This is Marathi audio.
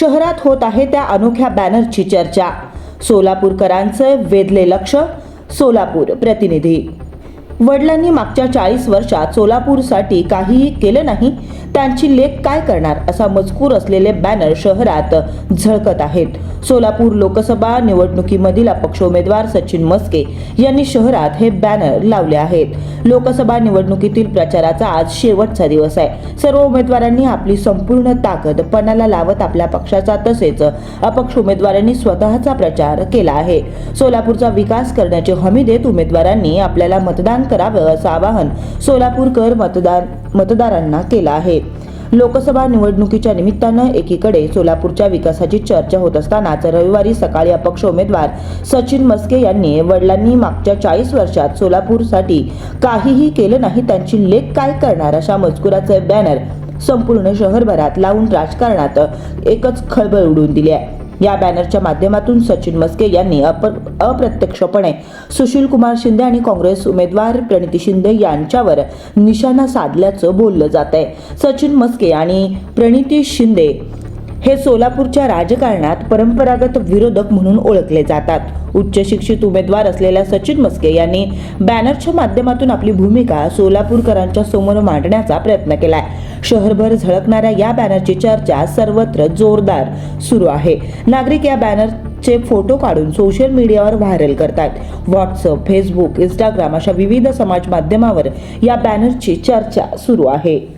शहरात होत आहे त्या अनोख्या बॅनरची चर्चा. सोलापूरकरांचं वेधले लक्ष सोलापूर प्रतिनिधी. वडिलांनी मागच्या चाळीस वर्षात सोलापूरसाठी काहीही केलं नाही त्यांची लेख काय करणार असा मजकूर असलेले बॅनर शहरात झळकत आहेत. सोलापूर लोकसभा निवडणुकीमधील अपक्ष उमेदवार सचिन मस्के यांनी शहरात हे बॅनर लावले आहेत. लोकसभा निवडणुकीतील प्रचाराचा आज शेवटचा दिवस आहे. सर्व उमेदवारांनी आपली संपूर्ण ताकद पणाला लावत आपल्या पक्षाचा तसेच अपक्ष उमेदवारांनी स्वतःचा प्रचार केला आहे. सोलापूरचा विकास करण्याची हमी देत उमेदवारांनी आपल्याला मतदान करावं असं आवाहन सोलापूरकर मतदार मतदारांना केलं आहे. लोकसभा निवडणुकीच्या निमित्तानं एकीकडे सोलापूरच्या विकासाची चर्चा होत असतानाच रविवारी सकाळी अपक्ष उमेदवार सचिन मस्के यांनी वडिलांनी मागच्या चाळीस वर्षात सोलापूरसाठी काहीही केलं नाही त्यांची लेख काय करणार अशा मजकुराचे बॅनर संपूर्ण शहरभरात लावून राजकारणात एकच खळबळ उडवून दिली आहे. या बॅनरच्या माध्यमातून सचिन मस्के यांनी अप अप्रत्यक्षपणे सुशील कुमार शिंदे आणि काँग्रेस उमेदवार प्रणिती शिंदे यांच्यावर निशाणा साधल्याचं बोललं जात आहे सचिन मस्के आणि प्रणिती शिंदे हे सोलापूरच्या राजकारणात परंपरागत विरोधक म्हणून ओळखले जातात. उच्च शिक्षित उमेदवार असलेल्या सचिन मस्के यांनी बॅनरच्या माध्यमातून आपली भूमिका सोलापूरकरांच्या समोर मांडण्याचा प्रयत्न केलाय. शहरभर झळकणाऱ्या या बॅनरची चर्चा सर्वत्र जोरदार सुरू आहे. नागरिक या बॅनरचे फोटो काढून सोशल मीडियावर व्हायरल करतात. व्हॉट्सअप फेसबुक इंस्टाग्राम अशा विविध समाज माध्यमावर या बॅनरची चर्चा सुरू आहे.